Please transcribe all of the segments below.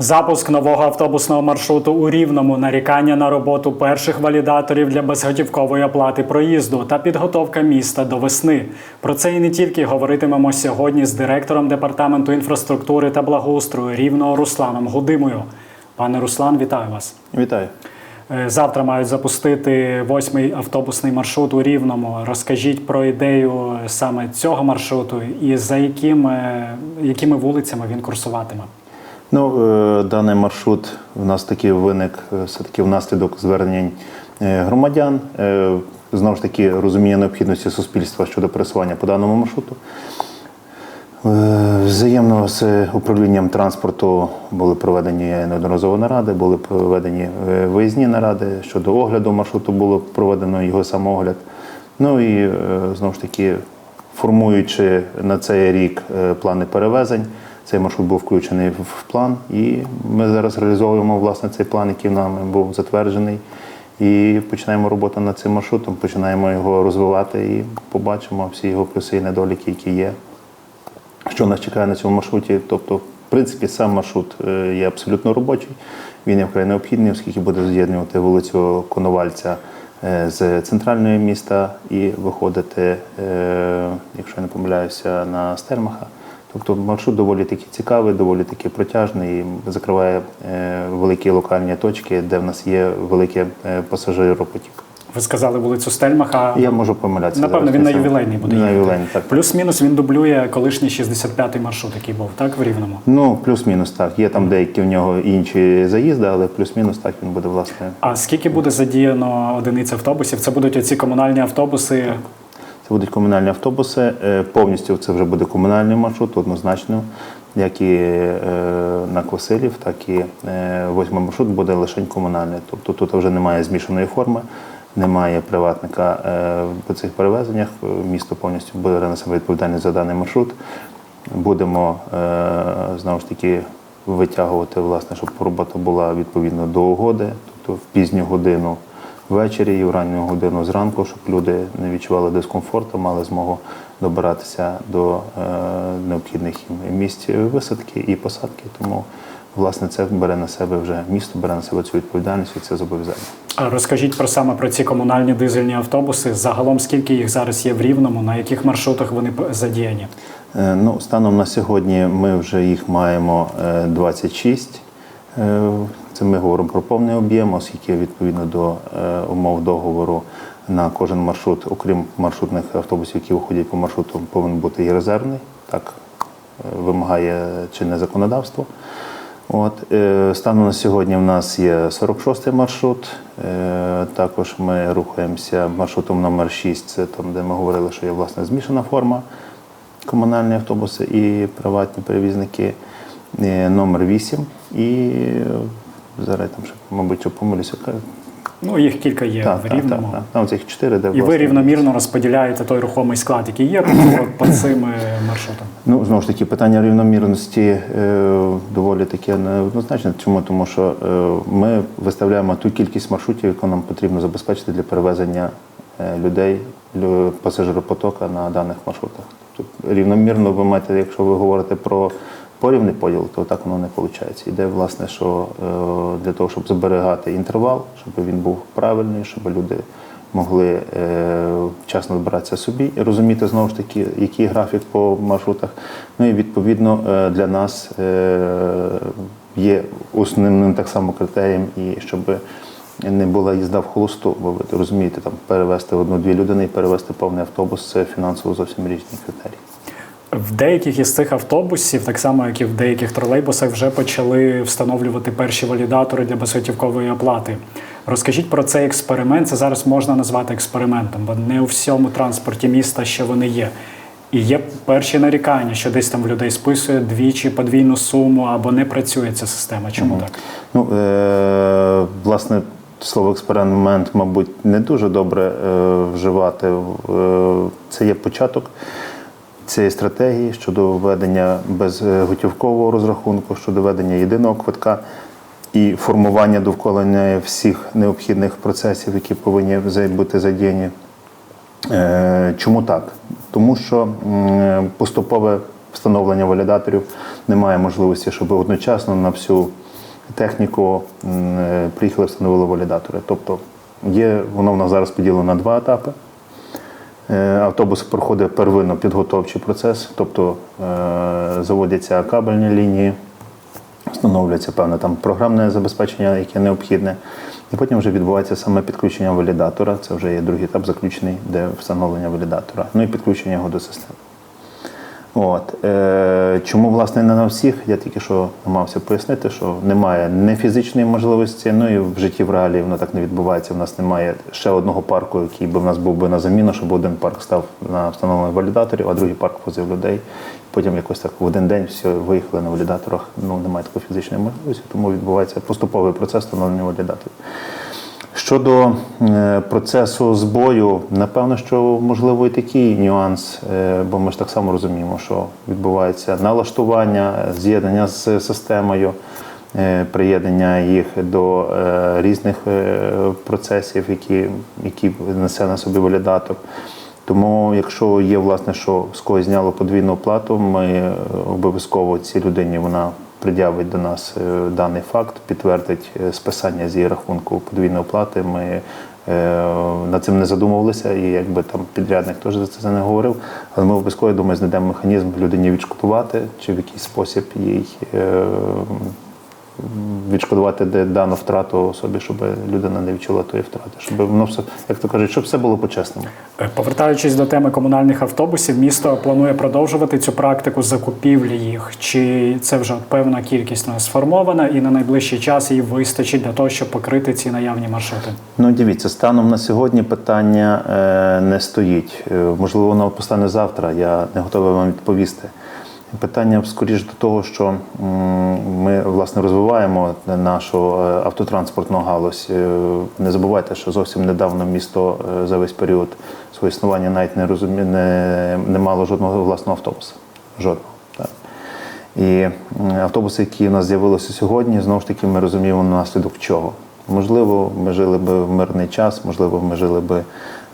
Запуск нового автобусного маршруту у Рівному, нарікання на роботу перших валідаторів для безготівкової оплати проїзду та підготовка міста до весни. Про це і не тільки говоритимемо сьогодні з директором департаменту інфраструктури та благоустрою Рівного Русланом Гудимою. Пане Руслан, вітаю вас. Вітаю. Е, Завтра мають запустити восьмий автобусний маршрут у Рівному. Розкажіть про ідею саме цього маршруту і за якими, якими вулицями він курсуватиме. Ну, е, даний маршрут в нас таки виник е, все-таки внаслідок звернень е, громадян. Знову ж таки, розуміння необхідності суспільства щодо пересування по даному маршруту. Взаємно з управлінням транспорту були проведені неодноразово наради, були проведені виїзні наради. Щодо огляду маршруту було проведено його самоогляд. Ну і знову ж таки, формуючи на цей рік плани перевезень, цей маршрут був включений в- план, і ми зараз реалізовуємо власне цей план, який нами був затверджений. І починаємо роботу над цим маршрутом, починаємо його розвивати і побачимо всі його плюси і недоліки, які є що нас чекає на цьому маршруті. Тобто, в принципі, сам маршрут е, є абсолютно робочий. Він є вкрай необхідний, оскільки буде з'єднувати вулицю Коновальця е, з центральної міста і виходити, е, якщо я не помиляюся, на Стермаха. Тобто маршрут доволі таки цікавий, доволі таки протяжний, і закриває е, великі локальні точки, де в нас є великий е, пасажиропотік. Ви сказали вулицю Стельмаха. Я можу помилятися. Напевно, зараз він на ювілейний буде На ювілейний, так. Плюс-мінус він дублює колишній 65-й маршрут, який був, так, в Рівному. Ну, плюс-мінус так. Є там деякі в нього інші заїзди, але плюс-мінус так він буде власне. А скільки буде задіяно одиниць автобусів? Це будуть оці комунальні автобуси. Це будуть комунальні автобуси. Е, Повністю це вже буде комунальний маршрут, однозначно. Як і е, на Квасилів, так і е, восьмий маршрут буде лише комунальний. Тобто тут вже немає змішаної форми, немає приватника по цих перевезеннях. Місто повністю буде на себе відповідальність за даний маршрут. Будемо знову ж таки витягувати, власне, щоб робота була відповідно до угоди, тобто в пізню годину ввечері і в ранню годину зранку, щоб люди не відчували дискомфорту, мали змогу добиратися до е, необхідних їм місць висадки і посадки. Тому, власне, це бере на себе вже місто, бере на себе цю відповідальність і це зобов'язання. А розкажіть про саме про ці комунальні дизельні автобуси. Загалом скільки їх зараз є в Рівному, на яких маршрутах вони задіяні? Е, Ну, станом на сьогодні ми вже їх маємо е, 26. Це ми говоримо про повний об'єм, оскільки відповідно до е, умов договору на кожен маршрут, окрім маршрутних автобусів, які виходять по маршруту, повинен бути і резервний. Так е, вимагає чинне законодавство. От, е, станом на сьогодні в нас є 46-й маршрут. Також ми рухаємося маршрутом номер 6, це там, де ми говорили, що є власне змішана форма комунальні автобуси і приватні перевізники номер 8. І зараз там ще, мабуть, що помилюся. Ну, їх кілька є Так, в так, Рівному. так, так. Там цих чотири, де І ви рівномірно розподіляєте той рухомий склад, який є по, цим е, маршрутам. Ну, знову ж таки, питання рівномірності е, доволі таке неоднозначне. Чому? Тому що е, ми виставляємо ту кількість маршрутів, яку нам потрібно забезпечити для перевезення е, людей, лю- пасажиропотока на даних маршрутах. Тобто рівномірно ви маєте, якщо ви говорите про порівний поділ, то так воно не виходить. Іде, власне, що е, для того, щоб зберігати інтервал, щоб він був правильний, щоб люди могли е, вчасно добиратися собі і розуміти знову ж таки, який графік по маршрутах. Ну і відповідно е, для нас є основним так само критерієм, і щоб не була їзда в холосту, бо ви розумієте, там перевезти одну-дві людини і перевезти повний автобус це фінансово зовсім різні критерії. В деяких із цих автобусів, так само як і в деяких тролейбусах, вже почали встановлювати перші валідатори для безготівкової оплати. Розкажіть про цей експеримент. Це зараз можна назвати експериментом, бо не у всьому транспорті міста ще вони є. І є перші нарікання, що десь там в людей списує двічі подвійну суму або не працює ця система. Чому так? Ну, е, власне, слово експеримент, мабуть, не дуже добре е, вживати. Е, це є початок цієї стратегії щодо введення безготівкового розрахунку, щодо введення єдиного квитка і формування довкола всіх необхідних процесів, які повинні бути задіяні. Е, Чому так? Тому що поступове встановлення валідаторів немає можливості, щоб одночасно на всю техніку, е, приїхали, встановили валідатори. Тобто є, воно в нас зараз поділено на два етапи. Е, Автобус проходить первинно підготовчий процес, тобто е, заводяться кабельні лінії, встановлюється певне там програмне забезпечення, яке необхідне. І потім вже відбувається саме підключення валідатора. Це вже є другий етап заключений, де встановлення валідатора. Ну і підключення його до системи. От. Е, чому, власне, не на всіх? Я тільки що намагався пояснити, що немає не фізичної можливості, ну і в житті в реалії воно так не відбувається. У нас немає ще одного парку, який би в нас був би на заміну, щоб один парк став на встановлення валідаторів, а другий парк возив людей. Потім якось так в один день всі виїхали на валідаторах. Ну, немає такої фізичної можливості, тому відбувається поступовий процес встановлення валідаторів. Щодо е, процесу збою, напевно, що можливо і такий нюанс, е, бо ми ж так само розуміємо, що відбувається налаштування, з'єднання з системою, е, приєднання їх до різних процесів, які, які несе на собі валідатор. Тому, якщо є власне, що з когось зняло подвійну оплату, ми обов'язково цій людині вона пред'явить до нас е, даний факт, підтвердить е, списання з її рахунку подвійної оплати. Ми е, над цим не задумувалися, і якби там підрядник теж за це не говорив. Але ми обов'язково думаю, знайдемо механізм людині відшкодувати чи в якийсь спосіб їй відшкодувати де- дану втрату особі, щоб людина не відчула тої втрати, щоб воно все, як то кажуть, щоб все було по-чесному. Е, Повертаючись до теми комунальних автобусів, місто планує продовжувати цю практику закупівлі їх. Чи це вже певна кількість нас сформована, і на найближчий час її вистачить для того, щоб покрити ці наявні маршрути? Ну, дивіться, станом на сьогодні питання е, не стоїть. Е, можливо, воно постане завтра. Я не готовий вам відповісти. Питання скоріш до того, що ми власне розвиваємо нашу е, автотранспортну галузь. Е, Не забувайте, що зовсім недавно місто е, за весь період свого існування навіть не розумі... не, не мало жодного власного автобуса. Жодного. Так. І автобуси, які у нас з'явилися сьогодні, знову ж таки, ми розуміємо наслідок чого. Можливо, ми жили би в мирний час, можливо, ми жили би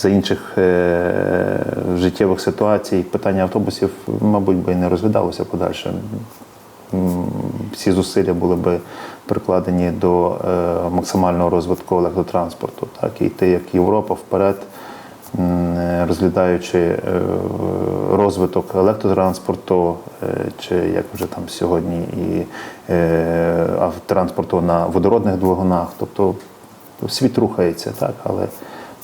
за інших е- життєвих ситуацій. Питання автобусів, мабуть, би і не розглядалося подальше. Всі зусилля були би прикладені до е, максимального розвитку електротранспорту, так і йти як Європа вперед, е, розглядаючи розвиток електротранспорту, чи як вже там сьогодні, і автотранспорту на водородних двигунах. Тобто світ рухається, так, але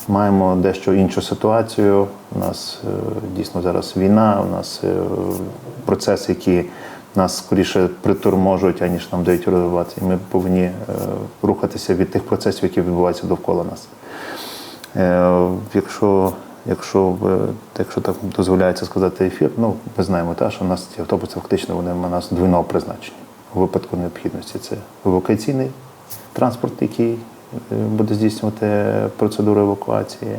маємо дещо іншу ситуацію. У нас е, дійсно зараз війна, у нас е, процеси, які нас скоріше приторможують, аніж нам дають розвиватися. І ми повинні е, рухатися від тих процесів, які відбуваються довкола нас. Якщо, якщо, якщо так дозволяється сказати ефір, ну ми знаємо, та, що у нас ці автобуси фактично вони у нас двійного призначення. У випадку необхідності це евакуаційний транспорт, який буде здійснювати процедуру евакуації.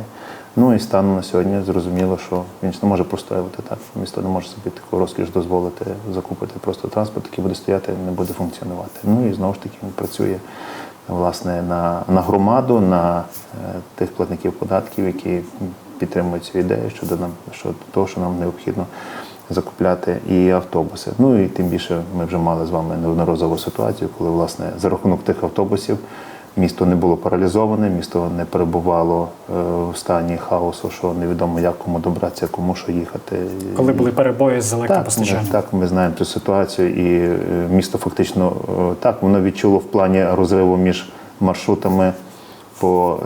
Ну і станом на сьогодні зрозуміло, що він не може простоювати так. Місто не може собі таку розкіш дозволити закупити просто транспорт, який буде стояти, не буде функціонувати. Ну і знову ж таки він працює власне на, на громаду, на е, тих платників податків, які підтримують цю ідею щодо нам щодо того, що нам необхідно закупляти і автобуси. Ну і тим більше ми вже мали з вами неодноразову ситуацію, коли власне за рахунок тих автобусів місто не було паралізоване, місто не перебувало е, в стані хаосу, що невідомо як кому добратися, кому що їхати. Коли були перебої з Так, електропостачанням? так, ми знаємо цю ситуацію, і е, місто фактично е, так воно відчуло в плані розриву між маршрутами по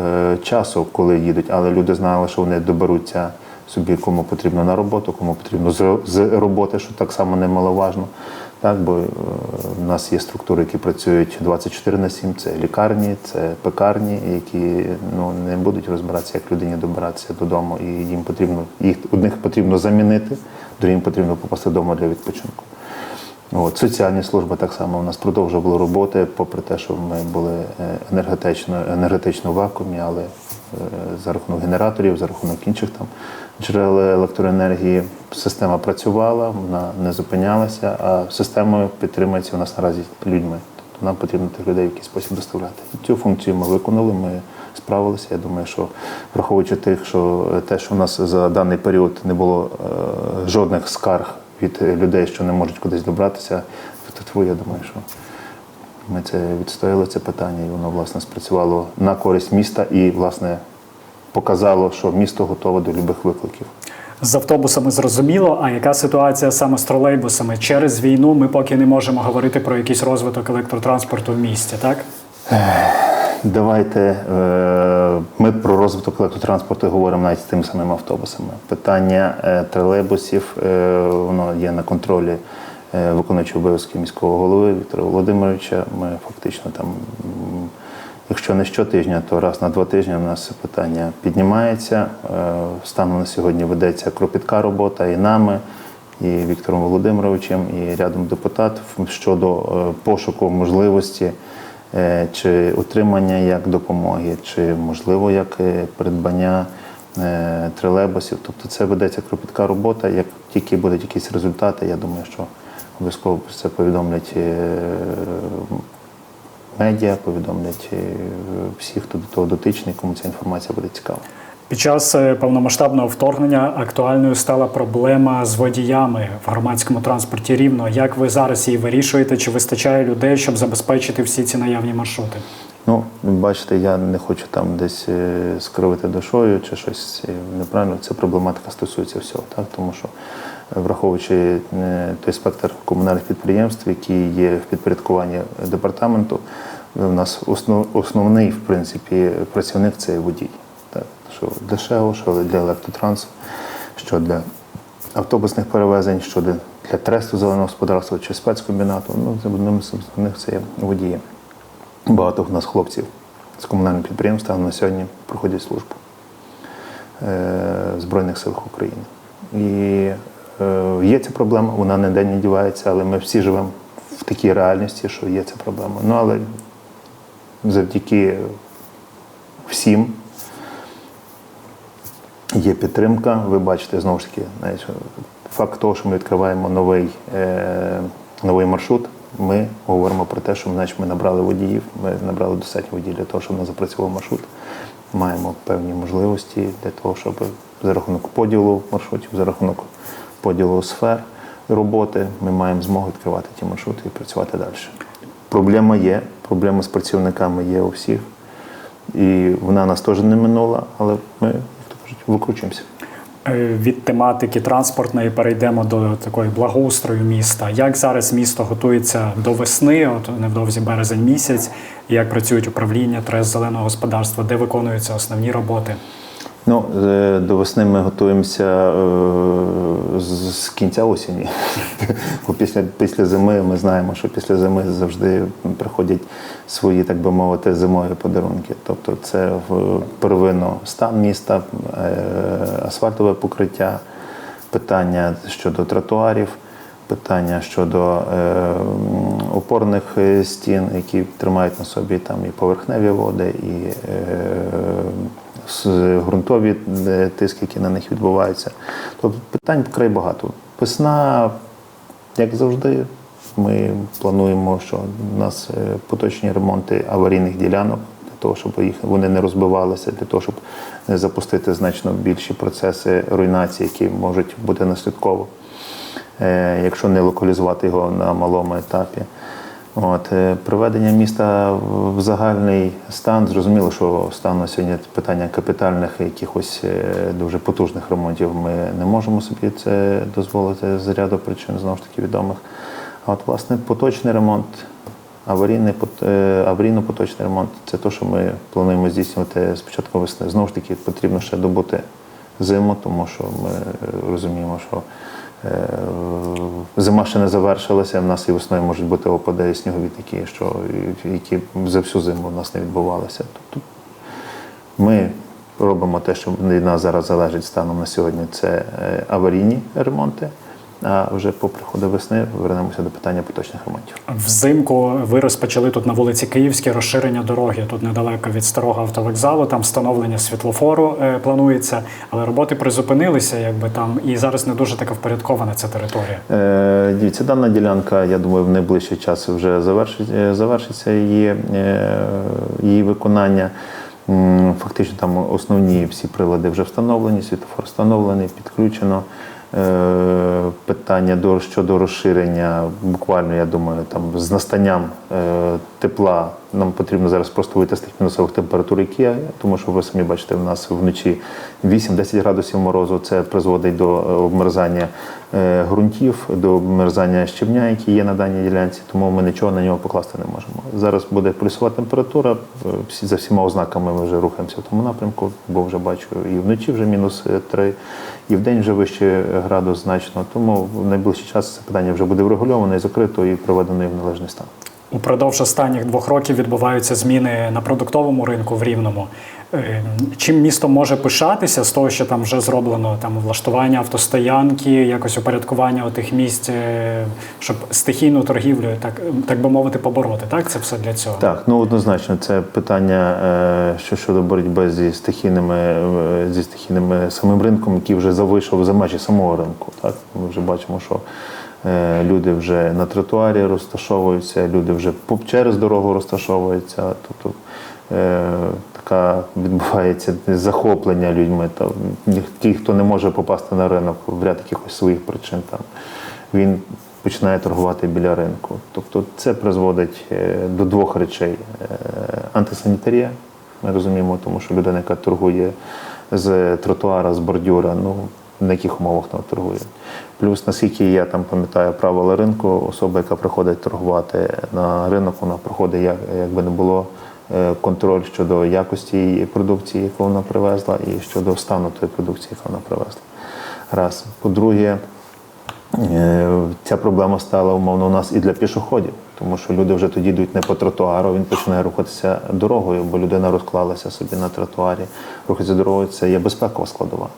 часу, коли їдуть, але люди знали, що вони доберуться собі, кому потрібно на роботу, кому потрібно з, роботи, що так само немаловажно. Так, бо е, в нас є структури, які працюють 24 на 7, це лікарні, це пекарні, які ну, не будуть розбиратися, як людині добиратися додому, і їм потрібно їх одних потрібно замінити, другим потрібно попасти вдома для відпочинку. От, соціальні служби так само у нас продовжували роботи, попри те, що ми були е, енергетично, енергетично в вакуумі, але е, за рахунок генераторів, за рахунок інших там джерел електроенергії система працювала, вона не зупинялася, а системою підтримується у нас наразі людьми. Тобто нам потрібно тих людей в якийсь спосіб доставляти. Цю функцію ми виконали, ми справилися. Я думаю, що враховуючи тих, що е, те, що у нас за даний період не було е, жодних скарг від людей, що не можуть кудись добратися, то я думаю, що Ми це відстояли це питання, і воно власне спрацювало на користь міста і власне показало, що місто готове до любих викликів. З автобусами зрозуміло, а яка ситуація саме з тролейбусами? Через війну ми поки не можемо говорити про якийсь розвиток електротранспорту в місті, так? Давайте е, ми про розвиток електротранспорту говоримо навіть з тими самими автобусами. Питання е, тролейбусів е, воно є на контролі виконуючого обов'язки міського голови Віктора Володимировича. Ми фактично там, якщо не щотижня, то раз на два тижні у нас це питання піднімається. Е, Станом на сьогодні ведеться кропітка робота і нами. І Віктором Володимировичем, і рядом депутатів щодо е, пошуку можливості е, чи утримання як допомоги, чи можливо як придбання тролейбусів. Тобто це ведеться кропітка робота. Як тільки будуть якісь результати, я думаю, що обов'язково це повідомлять медіа, повідомлять е, всі, хто до того дотичний, кому ця інформація буде цікава. Під час е, повномасштабного вторгнення актуальною стала проблема з водіями в громадському транспорті рівно. Як ви зараз її вирішуєте? Чи вистачає людей, щоб забезпечити всі ці наявні маршрути? Ну, бачите, я не хочу там десь е, скривити душою чи щось неправильно. Ця проблематика стосується всього, так тому що враховуючи е, той спектр комунальних підприємств, які є в підпорядкуванні департаменту, е, у нас основний, в принципі, працівник це водій. Так, що для ШЕО, що для електротрансу, що для автобусних перевезень, що для, тресту зеленого господарства чи спецкомбінату. Ну, це одним з них це є водії. Багато в нас хлопців з комунального підприємства на сьогодні проходять службу е, Збройних силах України. І е, є ця проблема, вона ніде не дівається, але ми всі живемо в такій реальності, що є ця проблема. Ну але завдяки всім є підтримка. Ви бачите знову ж таки, знаєш, факт того, що ми відкриваємо новий, е, новий маршрут. Ми говоримо про те, що значить, ми набрали водіїв, ми набрали достатньо водіїв для того, щоб не запрацював маршрут. Маємо певні можливості для того, щоб за рахунок поділу маршрутів, за рахунок поділу сфер роботи, ми маємо змогу відкривати ті маршрути і працювати далі. Проблема є, проблема з працівниками є у всіх. І вона нас теж не минула, але ми, як то кажуть, викручуємося. Е, Від тематики транспортної перейдемо до такої благоустрою міста. Як зараз місто готується до весни, от невдовзі березень місяць, як працюють управління трес зеленого господарства, де виконуються основні роботи? Ну, е, до весни ми готуємося е, з кінця осені. Після, після зими ми знаємо, що після зими завжди приходять свої, так би мовити, зимові подарунки. Тобто це первинно стан міста, е, асфальтове покриття, питання щодо тротуарів, питання щодо опорних стін, які тримають на собі там і поверхневі води, і ґрунтові е, тиски, які на них відбуваються. Тобто питань вкрай багато. Весна, як завжди, ми плануємо, що у нас е, поточні ремонти аварійних ділянок того, щоб їх вони не розбивалися, для того, щоб запустити значно більші процеси руйнації, які можуть бути наслідково, е, якщо не локалізувати його на малому етапі. От, е, приведення міста в загальний стан, зрозуміло, що стан на сьогодні питання капітальних якихось е, дуже потужних ремонтів ми не можемо собі це дозволити з ряду причин, знову ж таки відомих. А от, власне, поточний ремонт, аварійний, е, аварійно-поточний ремонт це те, що ми плануємо здійснювати з початку весни. Знову ж таки, потрібно ще добути зиму, тому що ми розуміємо, що зима ще не завершилася. В нас і весною можуть бути опади і снігові такі, що які за всю зиму в нас не відбувалися. Тобто ми робимо те, що від нас зараз залежить станом на сьогодні, це е, аварійні ремонти. А вже по приходу весни вернемося до питання поточних ремонтів. Взимку ви розпочали тут на вулиці Київській розширення дороги. Тут недалеко від старого автовокзалу. Там встановлення світлофору е, планується, але роботи призупинилися, якби там і зараз не дуже така впорядкована ця територія. Е, Дивіться, дана ділянка, я думаю, в найближчий час вже завершить, е, завершиться її, е, її виконання. Фактично там основні всі прилади вже встановлені, світлофор встановлений, підключено. Е, Питання до, щодо розширення, буквально, я думаю, там з настанням е, тепла нам потрібно зараз просто вийти з тих мінусових температур, які я тому що ви самі бачите, в нас вночі 8-10 градусів морозу. Це призводить до е, обмерзання е, ґрунтів, до обмерзання щебня, які є на даній ділянці, тому ми нічого на нього покласти не можемо. Зараз буде плюсова температура. е, за всіма ознаками ми вже рухаємося в тому напрямку, бо вже бачу і вночі вже мінус 3, і вдень вже вище градус значно. Тому в найближчий час це питання вже буде врегульовано і закрито і проведено в належний стан. Упродовж останніх двох років відбуваються зміни на продуктовому ринку в Рівному. Е, Чим місто може пишатися з того, що там вже зроблено там влаштування автостоянки, якось упорядкування тих місць, е, щоб стихійну торгівлю, так, так би мовити, побороти. Так, це все для цього. Так, ну однозначно, це питання е, що щодо боротьби зі стихійними зі стихійними самим ринком, який вже завийшов за межі самого ринку. Так ми вже бачимо, що люди вже на тротуарі розташовуються, люди вже через дорогу розташовуються. Тобто е, така відбувається захоплення людьми. Ті, хто не може попасти на ринок в ряд якихось своїх причин, там він починає торгувати біля ринку. Тобто це призводить е, до двох речей: Е, антисанітарія. Ми розуміємо, тому що людина, яка торгує з тротуара, з бордюра, ну на яких умовах вона торгує. Плюс, наскільки я там пам'ятаю правила ринку, особа, яка приходить торгувати на ринок, вона проходить, як, якби не було е, контроль щодо якості її продукції, яку вона привезла, і щодо стану тої продукції, яку вона привезла. Раз. По-друге, Е, Ця проблема стала умовно у нас і для пішоходів, тому що люди вже тоді йдуть не по тротуару, він починає рухатися дорогою, бо людина розклалася собі на тротуарі. Рухатися дорогою це є безпекова складова.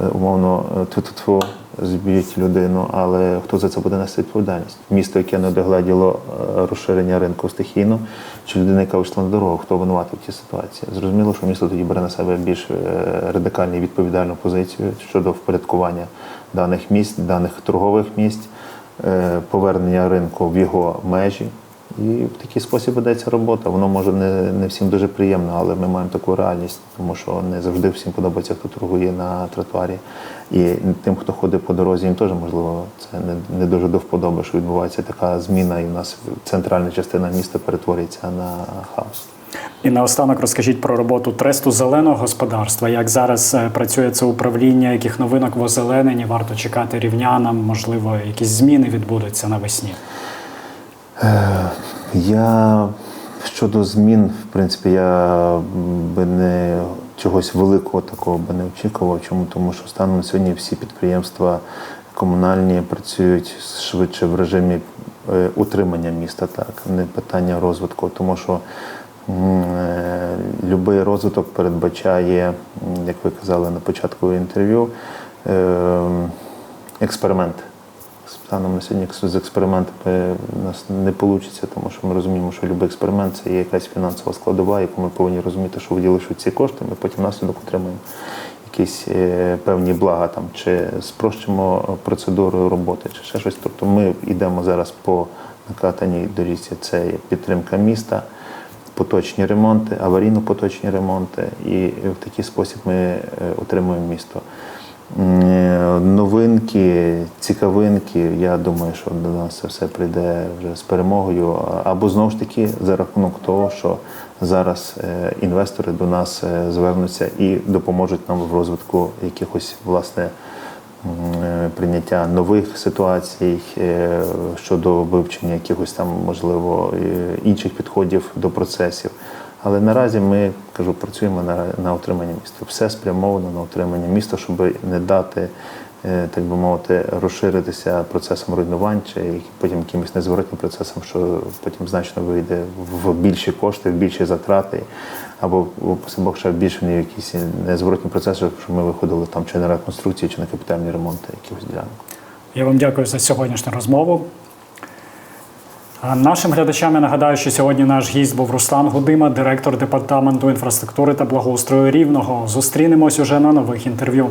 Е, Умовно, ту-ту-ту, зб'ють людину, але хто за це буде нести відповідальність? Місто, яке не догледіло е, розширення ринку стихійно, чи людина, яка вийшла на дорогу, хто винуватий в цій ситуації? Зрозуміло, що місто тоді бере на себе більш е, радикальну і відповідальну позицію щодо впорядкування даних місць, даних торгових місць, е, повернення ринку в його межі. І в такий спосіб ведеться робота. Воно може не, не всім дуже приємно, але ми маємо таку реальність, тому що не завжди всім подобається, хто торгує на тротуарі. І тим, хто ходить по дорозі, їм теж можливо це не, не дуже до вподоби, що відбувається така зміна, і в нас центральна частина міста перетворюється на хаос. І наостанок розкажіть про роботу тресту зеленого господарства. Як зараз е, працює це управління, яких новинок в озелененні варто чекати рівнянам, можливо, якісь зміни відбудуться навесні. Я щодо змін, в принципі, я би не чогось великого такого би не очікував. Чому? Тому що станом сьогодні всі підприємства комунальні працюють швидше в режимі е, утримання міста, так, не питання розвитку, тому що е, любий розвиток передбачає, як ви казали на початку інтерв'ю, е, експеримент. Станом на сьогодні з експериментами у нас не вийде, тому що ми розуміємо, що будь-який експеримент це є якась фінансова складова, яку ми повинні розуміти, що виділивши ці кошти, ми потім наслідок отримаємо якісь е, певні блага там, чи спрощимо процедуру роботи, чи ще щось. Тобто ми йдемо зараз по накатаній доріжці, це є підтримка міста, поточні ремонти, аварійно-поточні ремонти, і в такий спосіб ми е, отримуємо місто. Е, Новинки, цікавинки, я думаю, що до нас це все прийде вже з перемогою. Або знову ж таки за рахунок того, що зараз е, інвестори до нас е, звернуться і допоможуть нам в розвитку якихось власне прийняття нових ситуацій щодо вивчення якихось там, можливо, інших підходів до процесів. Але наразі ми кажу, працюємо на, на утримання міста. Все спрямовано на утримання міста, щоб не дати, е, так би мовити, розширитися процесом руйнувань чи потім якимось незворотнім процесом, що потім значно вийде в більші кошти, в більші затрати, або Бог, ще більше в якісь незворотні процеси, щоб ми виходили там чи на реконструкцію, чи на капітальні ремонти якихось ділянок. Я вам дякую за сьогоднішню розмову. А Нашим глядачам я нагадаю, що сьогодні наш гість був Руслан Гудима, директор департаменту інфраструктури та благоустрою Рівного. Зустрінемось уже на нових інтерв'ю.